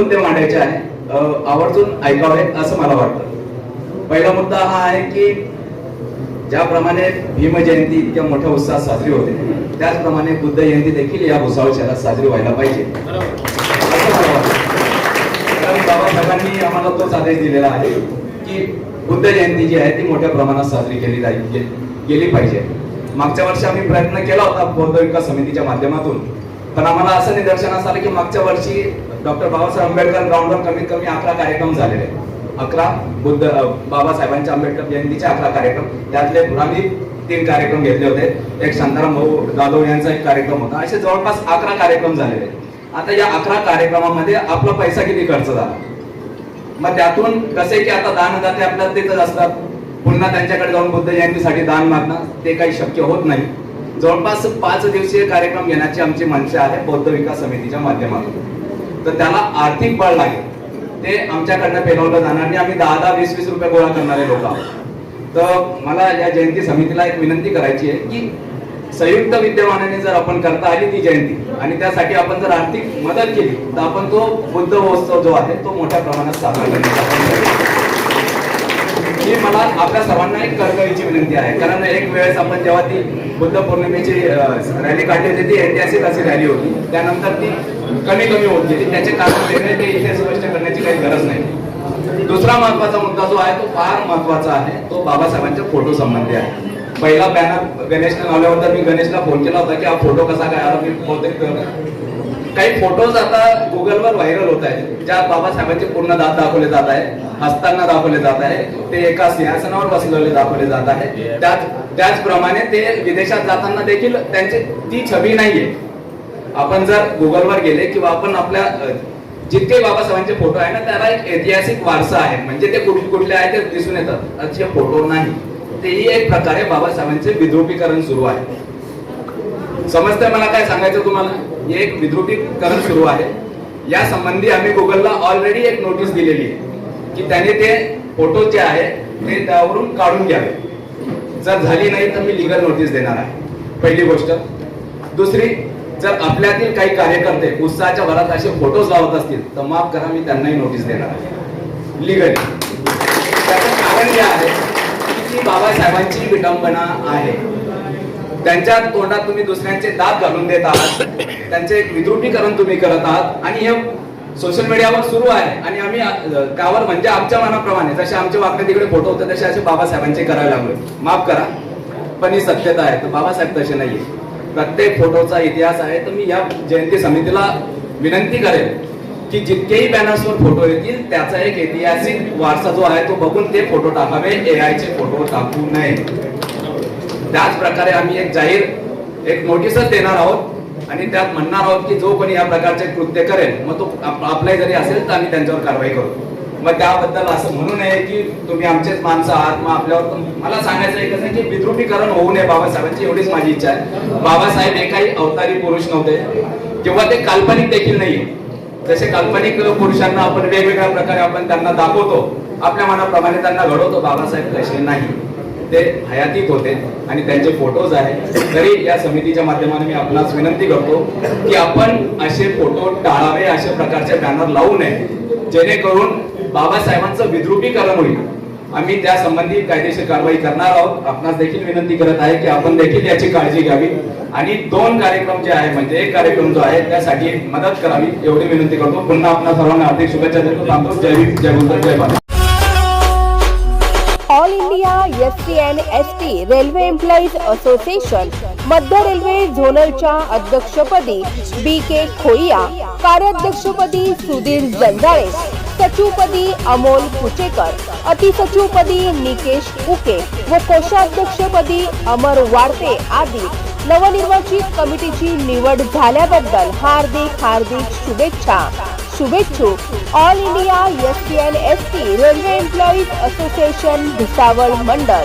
मुद्दे मांडायचे आहे आवर्जून ऐकावे असं मला वाटतं. पहिला मुद्दा हा आहे की ज्याप्रमाणे भीम जयंती इतक्या मोठ्या उत्साहात साजरी होते त्याचप्रमाणे बुद्ध जयंती देखील या भुसावळ शहरात साजरी व्हायला पाहिजे. कारण बाबासाहेबांनी आम्हाला तोच आदेश दिलेला आहे की बुद्ध जयंती जी आहे ती मोठ्या प्रमाणात साजरी केली जाईल गेली पाहिजे. मागच्या वर्षी आम्ही प्रयत्न केला होता बौद्ध विकास समितीच्या माध्यमातून पण आम्हाला असं निदर्शनास आलं की मागच्या वर्षी डॉक्टर बाबासाहेब आंबेडकर ग्राउंडवर कमीत कमी अकरा कार्यक्रम झालेले. अकरा बुद्ध बाबासाहेबांच्या आंबेडकर जयंतीचे अकरा कार्यक्रम. त्यातले आम्ही तीन कार्यक्रम घेतले होते. एक शांताराम भाऊ जाधव यांचा एक कार्यक्रम होता. असे जवळपास अकरा कार्यक्रम झालेले. आता या अकरा कार्यक्रमामध्ये आपला पैसा किती खर्च झाला? मग त्यातून कसे की आता दानदाते आपल्या तिथंच असतात. पुन्हा त्यांच्याकडे जाऊन बुद्ध जयंतीसाठी दान मागणं ते काही शक्य होत नाही. जवळपास पाच दिवसीय कार्यक्रम घेण्याची आमची मनशा आहे बौद्ध विकास समितीच्या माध्यमातून. तर त्याला आर्थिक बळ लागेल ते आमच्याकडनं पेलवलं जाणार आणि आम्ही दहा दहा वीस वीस रुपये गोळा करणारे लोक आहोत. तर मला या जयंती समितीला एक विनंती करायची आहे की संयुक्त विद्यमानाने जर आपण करता आली ती जयंती आणि त्यासाठी आपण जर आर्थिक मदत केली तर आपण तो बुद्ध महोत्सव जो आहे तो मोठ्या प्रमाणात साजरा करण्याचा ही मला आपल्या सर्वांना एक करण्याची विनंती आहे. कारण एक वेळेस आपण जेव्हा ती बुद्ध पौर्णिमेची रॅली काढली होती ती ऐतिहासिक अशी रॅली होती. त्यानंतर ती कमी कमी होत गेली. त्याचे कारण वेगळे ते इथे स्पष्ट करण्याची काही गरज नाही. दुसरा महत्त्वाचा मुद्दा जो आहे तो फार महत्त्वाचा आहे तो बाबासाहेबांच्या फोटो संबंधी आहे. पहिला बॅनर गणेशला लावल्यानंतर मी गणेशला फोन केला होता की हा फोटो कसा काय आला मी बहुतेक काही फोटोज आता गुगलवर व्हायरल होत आहेत ज्या बाबासाहेबांचे पूर्ण दात दाखवले जात आहे हसताना दाखवले जात आहे ते एका सिंहासनावर बसलेले दाखवले जात आहे. त्याच त्याचप्रमाणे ते विदेशात जाताना देखील त्यांची ती छबी नाहीये. आपण जर गुगलवर गेले किंवा आपण आपल्या जितके बाबासाहेबांचे फोटो आहे ना त्याला एक ऐतिहासिक वारसा आहे. म्हणजे ते कुठले कुठले आहे ते दिसून येतात. असे फोटो नाही. तेही एक प्रकारे बाबासाहेबांचे विद्रुपीकरण सुरू आहे. समजतंय मला काय सांगायचं तुम्हाला? हे एक विद्रुपीकरण सुरू आहे. या संबंधी आम्ही गुगलला ऑलरेडी एक नोटीस दिलेली आहे की त्याने ते फोटो जे आहे ते त्यावरून काढून घ्यावे. जर झाली नाही तर मी लिगल नोटीस देणार आहे. पहिली गोष्ट. दुसरी जर आपल्यातील काही कार्यकर्ते उत्साहाच्या भरात असे फोटोज लावत असतील तर माफ करा मी त्यांनाही नोटीस देणार आहे. लिगली त्याचं कारण हे आहे की बाबासाहेबांची विडंबना आहे. त्यांच्या तोंडात तुम्ही दुसऱ्यांचे दात घालून देत आहात. त्यांचे एक विद्रुपीकरण तुम्ही करत आहात. आणि हे सोशल मीडियावर सुरू आहे. आणि आम्ही त्यावर म्हणजे आमच्या मनाप्रमाणे जसे आमचे वाकडे तिकडे फोटो होते तसे असे बाबासाहेबांचे करायला लागले माफ करा पण ही सत्यता आहे. तर बाबासाहेब तसे नाहीये. प्रत्येक फोटोचा इतिहास आहे. तर मी या जयंती समितीला विनंती करेन की जितकेही बॅनर्सवर फोटो येतील त्याचा एक ऐतिहासिक वारसा जो आहे तो बघून ते फोटो टाकावे. ए चे फोटो टाकू नये. त्याच प्रकारे आम्ही एक जाहीर एक नोटीसच देणार आहोत आणि त्यात म्हणणार आहोत की जो कोणी या प्रकारचे कृत्य करेल मग तो आपलाय आपलाही जरी असेल तर आम्ही त्यांच्यावर कारवाई करू. मग त्याबद्दल असं म्हणू नये की तुम्ही आमचेच माणसं आहात मग आपल्यावर मला सांगायचं एकच आहे की विद्रुपीकरण होऊ नये बाबासाहेबांची एवढीच माझी इच्छा आहे. बाबासाहेब हे काही अवतारी पुरुष नव्हते किंवा ते काल्पनिक देखील नाहीये. जसे काल्पनिक पुरुषांना आपण वेगवेगळ्या प्रकारे आपण त्यांना दाखवतो आपल्या मनाप्रमाणे त्यांना घडवतो बाबासाहेब तसे नाही. ते हयातीत होते आणि त्यांचे फोटोज आहेत. तरी या समितीच्या माध्यमाने मी आपणास विनंती करतो की आपण असे फोटो टाळावे अशा प्रकारचे बॅनर लावू नये. जेणेकरून बाबासाहेबांचं विद्रुपीकरण होईल. आम्ही त्या संबंधी कायदेशीर कारवाई करणार आहोत. आपणास देखील विनंती करत आहे की आपण देखील याची काळजी घ्यावी. आणि दोन कार्यक्रम जे आहे म्हणजे एक कार्यक्रम जो आहे त्यासाठी मदत करावी एवढी विनंती करतो. पुन्हा आपल्या सर्वांना हार्दिक शुभेच्छा देतो. जय जय बुद्ध जय Bharat. S T and S T railway employees association मध्य रेल्वे झोनलच्या अध्यक्षपदी बी के खोइया कार्याध्यक्षपदी सुधीर जंजाळे सचिवपदी अमोल कुचेकर अतिसचिवपदी निकेश उके व कोषाध्यक्षपदी अमर वारते आदी नवनिर्वाचित कमिटीची निवड झाल्याबद्दल हार्दिक हार्दिक शुभेच्छा. शुभेच्छुक all India S T N S T railway employees association Bhusawal मंडळ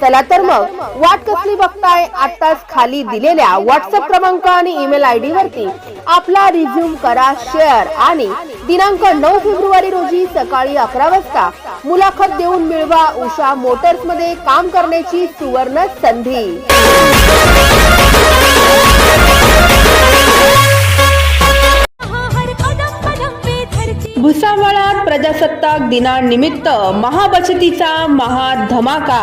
चला तर मग वाट कसली बघताय? आताच खाली दिलेल्या व्हॉट्सअप क्रमांक आणि ईमेल आय डी वरती आपला रिझ्यूम करा शेअर आणि दिनांक नऊ फेब्रुवारी रोजी सकाळी अकरा वाजता मुलाखत देऊन मिळवा उषा मोटर्समध्ये काम करण्याची सुवर्ण संधी. भुसावळात प्रजासत्ताक दिनानिमित्त महाबचतीचा महाधमाका.